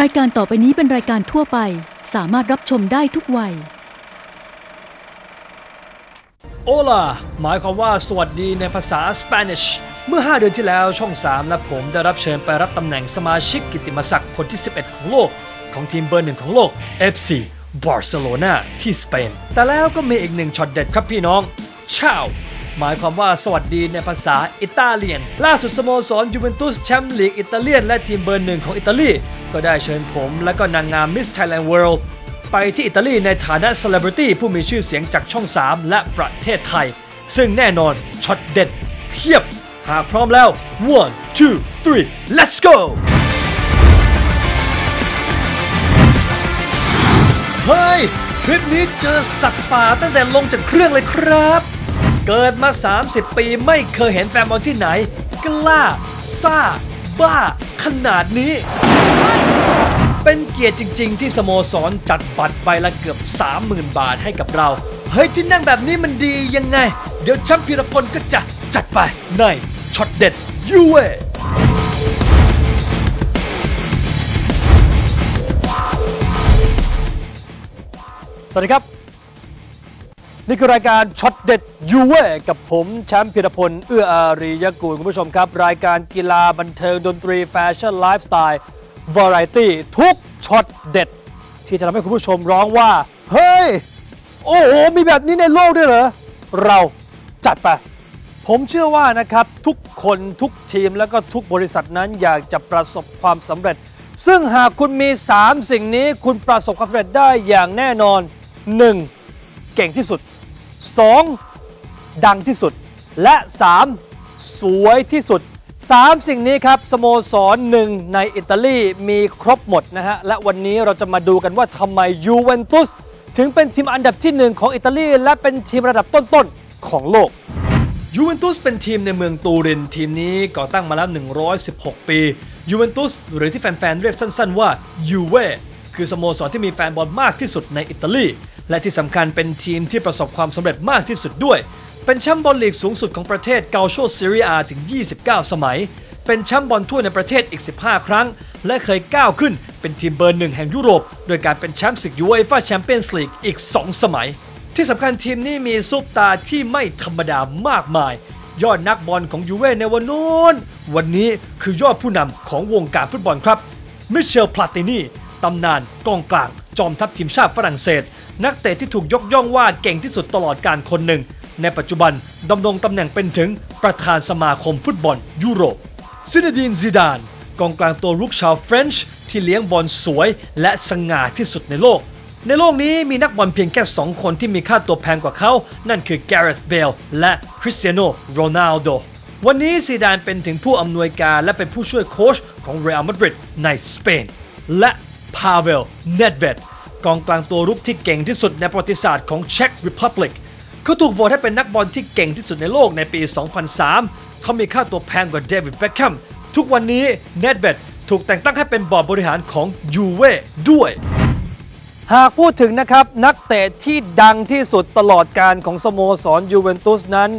รายการต่อไปนี้เป็นรายการทั่วไป สามารถรับชมได้ทุกวัย โอลาหมายความว่าสวัสดีในภาษาสเปนิชเมื่อ 5 เดือนที่แล้วช่อง 3 และผมได้รับเชิญไปรับตำแหน่งสมาชิกกิตติมศักดิ์คนที่ 11 ของโลก ของทีมเบอร์หนึ่งของโลก FC บาร์เซโลนาที่สเปน แต่แล้วก็มีอีกหนึ่งช็อตเด็ดครับพี่น้องชาว หมายความว่าสวัสดีในภาษาอิตาเลียน ล่าสุดสโมสรยูเวนตุสแชมป์ลีกอิตาเลียน และทีมเบอร์หนึ่งของอิตาลี ก็ได้เชิญผมและก็นางงามมิสไทยแลนด์เวิลด์ไปที่อิตาลีในฐานะเซเลบริตี้ผู้มีชื่อเสียงจากช่อง 3 และประเทศไทย ซึ่งแน่นอนช็อตเด็ดเพียบ หากพร้อมแล้ว one two three let's go เฮ้ยทริปนี้เจอสัตว์ป่าตั้งแต่ลงจากเครื่องเลยครับ เกิดมา 30 ปีไม่เคยเห็นแฟนบอลที่ไหน กล้า ซ่า บ้า ขนาดนี้ เป็นเกียรติจริง ๆ ที่สโมสรจัดบัตรใบละเกือบ 30,000 บาทให้กับเรา เฮ้ย ที่นั่งแบบนี้มันดียังไง เดี๋ยวชมป์พีรพลก็จะจัดไปในช็อตเด็ดยูเวสวัสดีครับ นี่คือรายการช็อตเด็ดยูเวกับผมแชมป์พีรพล เอื้ออารียกูลคุณผู้ชมครับ รายการกีฬาบันเทิงดนตรีแฟชั่นไลฟ์สไตล์วาไรตี้ทุกช็อตเด็ด ที่จะทำให้คุณผู้ชมร้องว่า เฮ้ย โอ้โห มีแบบนี้ในโลกด้วยเหรอ เราจัดไป ผมเชื่อว่านะครับ ทุกคนทุกทีมแล้วก็ทุกบริษัทนั้นอยากจะประสบความสำเร็จ ซึ่งหากคุณมี 3 สิ่งนี้คุณประสบความสำเร็จได้อย่างแน่นอน 1. เก่งที่สุด 2. ดังที่สุด และ 3. สวยที่สุด 3 สิ่งนี้ครับสโมสรหนึ่งในอิตาลีมีครบหมดนะฮะ และวันนี้เราจะมาดูกันว่าทำไมยูเวนตุสถึงเป็นทีมอันดับที่หนึ่งของอิตาลีและเป็นทีมระดับต้นๆของโลกยูเวนตุสเป็นทีมในเมืองตูริน ทีมนี้ก่อตั้งมาแล้ว 116 ปียูเวนตุสหรือที่แฟนๆ เรียกสั้นๆว่ายูเว คือสโมสรที่มีแฟนบอลมากที่สุดในอิตาลี และที่สำคัญเป็นทีมที่ประสบความสำเร็จมากที่สุดด้วย เป็นแชมป์บอลลีกสูงสุดของประเทศเกาโชซีเรียถึง 29 สมัย เป็นแชมป์บอลถ้วยในประเทศอีก 15 ครั้ง และเคยก้าวขึ้นเป็นทีมเบอร์หนึ่งแห่งยุโรป โดยการเป็นแชมป์ศึกยูเอฟ่าแชมเปี้ยนส์ลีกอีก 2 สมัย ที่สำคัญทีมนี้มีซุปตาที่ไม่ธรรมดามากมายยอดนักบอลของยูเว่ในวันนู้น วันนี้คือยอดผู้นำของวงการฟุตบอลครับ มิเชล พลาตินี ตำนานกองกลาง จอมทัพทีมชาติฝรั่งเศส นักเตะที่ถูกยกย่องว่าเก่งที่สุดตลอดการคนหนึ่ง ในปัจจุบันดำรงตำแหน่งเป็นถึงประธานสมาคมฟุตบอลยุโรปซินดีนซิดานกองกลางตัวรุกชาวเฟรนช์ที่เลี้ยงบอลสวยและสง่าที่สุดในโลก ในโลกนี้มีนักบอลเพียงแค่ 2 คนที่มีค่าตัวแพงกว่าเขา นั่นคือแกเรธเบลและคริสเตียโนโรนัลโดวันนี้ซีดานเป็นถึงผู้อำนวยการและเป็นผู้ช่วยโค้ชของเรอัลมาดริดในสเปน และ พาเวล เนดเวดกองกลางตัวรุกที่เก่งที่สุดในประวัติศาสตร์ของเช็กริพับลิกเขาถูกโหวตให้เป็นนักบอลที่เก่งที่สุดในโลกในปี 2003 เขามีค่าตัวแพงกว่าเดวิดเบคแฮมทุกวันนี้เนดเวดถูกแต่งตั้งให้เป็นบอร์ดบริหารของยูเว่ด้วย หากพูดถึงนะครับ นักเตะที่ดังที่สุดตลอดการของสโมสรยูเวนตุสนั้น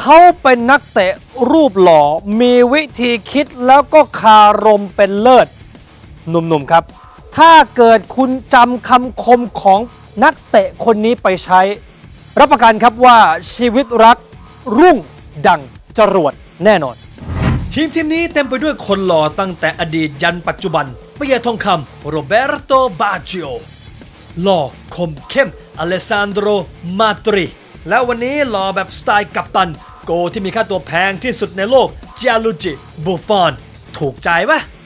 เขาเป็นนักเตะรูปหล่อ มีวิธีคิดแล้วก็คารมเป็นเลิศหนุ่มๆครับ ถ้าเกิดคุณจำคำคมของนักเตะคนนี้ไปใช้ รับประกันครับว่าชีวิตรักรุ่งดังจรวดแน่นอน ทีมทีมนี้เต็มไปด้วยคนหล่อตั้งแต่อดีตยันปัจจุบันเปียทองคำโรเบร์โตบาจิโอหล่อคมเข้มอเลซานโดรมาตริแล้ววันนี้หล่อแบบสไตล์กัปตัน โกที่มีค่าตัวแพงที่สุดในโลกจ i ลูจิบูฟอน ถูกใจปะแ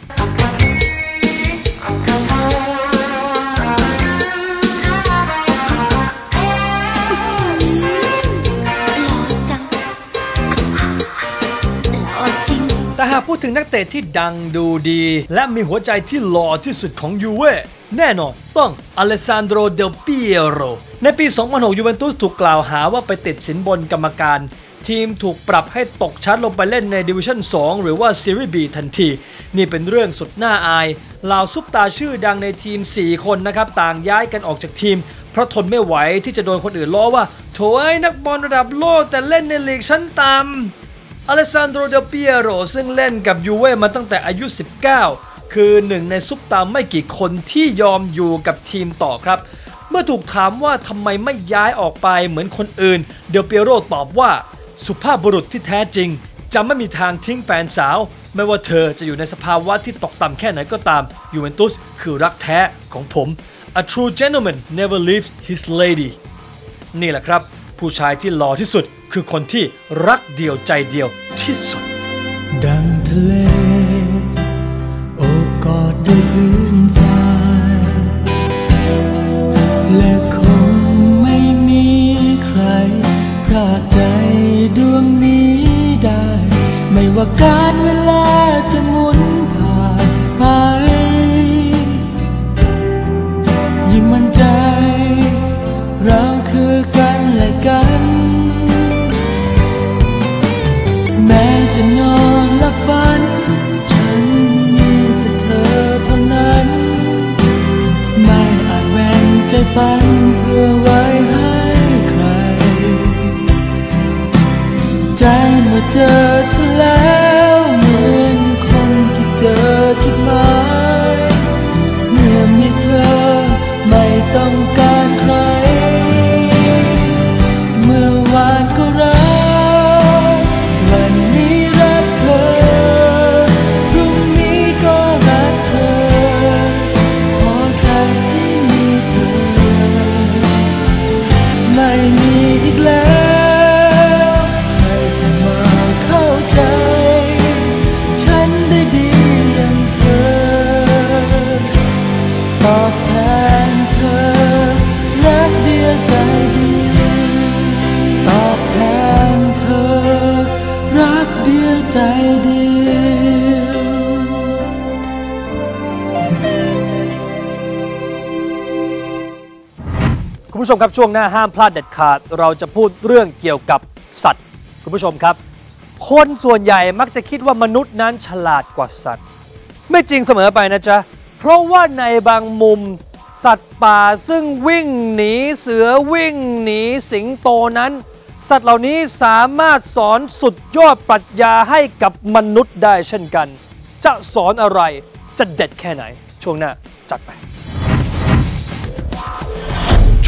หากพูดถึงนักเตะที่ดังดูดี และมีหัวใจที่หล่อที่สุดของยูเว่แน่นอนต้องอเลซานโดรเดลเปียโร ในปี 2006 ยูเวนตุสถูกกล่าวหาว่าไปติดสินบนกรรมการ ทีมถูกปรับให้ตกชั้นลงไปเล่นในดิวิชั่น 2 หรือว่าซีรีส์ B ทันที นี่เป็นเรื่องสุดน่าอายเหล่าซุปตาชื่อดังในทีม 4 คนนะครับ ต่างย้ายกันออกจากทีม เพราะทนไม่ไหวที่จะโดนคนอื่นล้อว่า โถไอ้นักบอลระดับโลกแต่เล่นในลีกชั้นต่ำ อเลซานโดรเดลเปียโรซึ่งเล่นกับยูเว่มาตั้งแต่อายุ 19 คือหนึ่งในซุปตาไม่กี่คนที่ยอมอยู่กับทีมต่อครับ เมื่อถูกถามว่าทำไมไม่ย้ายออกไปเหมือนคนอื่น เดลเปียโรตอบว่า สุภาพบุรุษที่แท้จริง จะไม่มีทางทิ้งแฟนสาว ไม่ว่าเธอจะอยู่ในสภาวะที่ตกต่ำแค่ไหนก็ตามยูเวนตุสคือรักแท้ของผม A true gentleman never leaves his lady นี่แหละครับ ผู้ชายที่หล่อที่สุด คือคนที่รักเดียวใจเดียวที่สุด ดังทะเล โอบกอดด้วยพื้นทราย ผู้ชมครับช่วงหน้าห้ามพลาดเด็ดขาด เราจะพูดเรื่องเกี่ยวกับสัตว์ คุณผู้ชมครับ คนส่วนใหญ่มักจะคิดว่ามนุษย์นั้นฉลาดกว่าสัตว์ ไม่จริงเสมอไปนะจ๊ะ เพราะว่าในบางมุมสัตว์ป่าซึ่งวิ่งหนีเสือวิ่งหนีสิงโตนั้น สัตว์เหล่านี้สามารถสอนสุดยอดปรัชญาให้กับมนุษย์ได้เช่นกัน จะสอนอะไรจะเด็ดแค่ไหน ช่วงหน้าจัดไป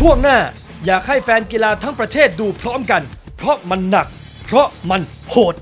ช่วงหน้าอยากให้แฟนกีฬาทั้งประเทศดูพร้อมกัน เพราะมันหนัก เพราะมันโหด